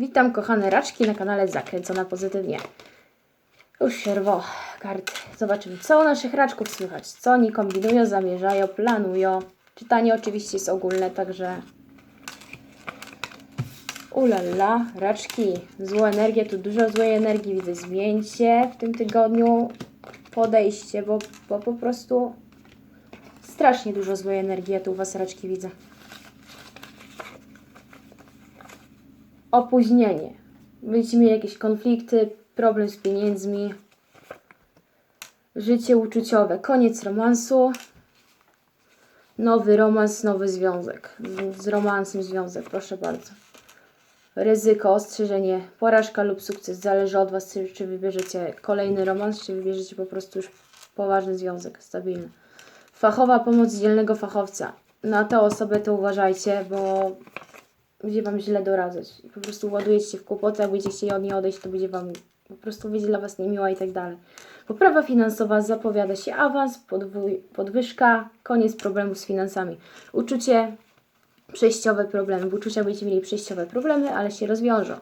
Witam kochane raczki na kanale Zakręcona Pozytywnie. Już się rwo karty. Zobaczymy, co u naszych raczków słychać. Co oni kombinują, zamierzają, planują. Czytanie oczywiście jest ogólne, także... Ulala, raczki. Złą energię, tu dużo złej energii widzę. Zmieńcie w tym tygodniu podejście, bo, bo po prostu strasznie dużo złej energii ja tu u Was raczki widzę. Opóźnienie. Będziecie mieli jakieś konflikty, problem z pieniędzmi, życie uczuciowe, koniec romansu, nowy romans, nowy związek. Z- Z romansem związek, proszę bardzo. Ryzyko, ostrzeżenie, porażka lub sukces. Zależy od Was, czy, czy wybierzecie kolejny romans, czy wybierzecie po prostu już poważny związek, stabilny. Fachowa pomoc dzielnego fachowca. Na tę osobę to uważajcie, bo będzie Wam źle doradzać. Po prostu ładujecie się w kłopoty, jak będziecie chcieli od niej odejść, to będzie Wam po prostu będzie dla Was niemiła i tak dalej. Poprawa finansowa zapowiada się awans, podwój, podwyżka, koniec problemu z finansami. Uczucie, przejściowe problemy. W uczuciach będziecie mieli przejściowe problemy, ale się rozwiążą.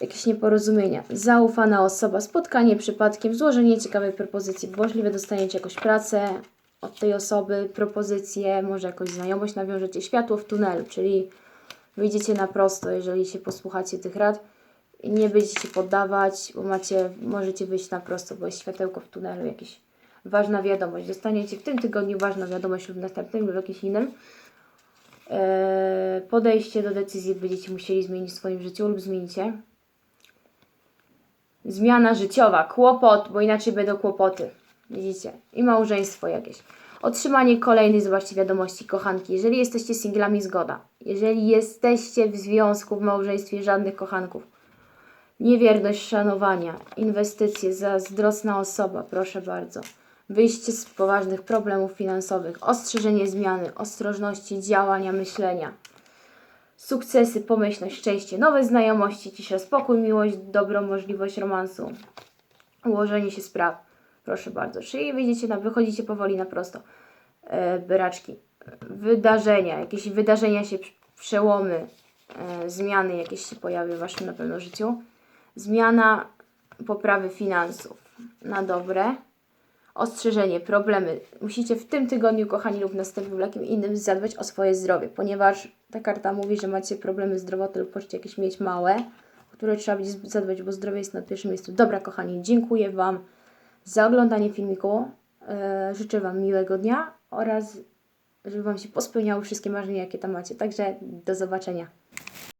Jakieś nieporozumienia. Zaufana osoba, spotkanie przypadkiem, złożenie ciekawej propozycji. Możliwe dostaniecie jakąś pracę od tej osoby, propozycję, może jakąś znajomość nawiążecie. Światło w tunelu, czyli wyjdziecie na prosto, jeżeli się posłuchacie tych rad. I nie będziecie poddawać, bo macie, możecie wyjść na prosto, bo jest światełko w tunelu, jakieś ważna wiadomość. Dostaniecie w tym tygodniu ważną wiadomość lub następnym lub jakimś innym. Eee, podejście do decyzji będziecie musieli zmienić w swoim życiu lub zmienicie. Zmiana życiowa, kłopot, bo inaczej będą kłopoty. Widzicie? I małżeństwo jakieś. Otrzymanie kolejnej, zobaczcie, wiadomości, kochanki. Jeżeli jesteście singlami, zgoda. Jeżeli jesteście w związku, w małżeństwie, żadnych kochanków. Niewierność, szanowania, inwestycje, zazdrosna osoba, proszę bardzo. Wyjście z poważnych problemów finansowych, ostrzeżenie zmiany, ostrożności, działania, myślenia. Sukcesy, pomyślność, szczęście, nowe znajomości, cisza, spokój, miłość, dobro, możliwość romansu. Ułożenie się spraw. Proszę bardzo. Czyli wyjdziecie na, wychodzicie powoli na prosto. E. Wydarzenia, jakieś wydarzenia się, prz- przełomy, e, zmiany jakieś się pojawią w Waszym na pewno życiu. Zmiana poprawy finansów na dobre. Ostrzeżenie, problemy. Musicie w tym tygodniu, kochani, lub następnym jakim innym zadbać o swoje zdrowie, ponieważ ta karta mówi, że macie problemy zdrowotne lub możecie jakieś mieć małe, które trzeba będzie zadbać, bo zdrowie jest na pierwszym miejscu. Dobra, kochani, dziękuję Wam za oglądanie filmiku. E, życzę Wam miłego dnia oraz żeby Wam się pospełniały wszystkie marzenia, jakie tam macie. Także do zobaczenia.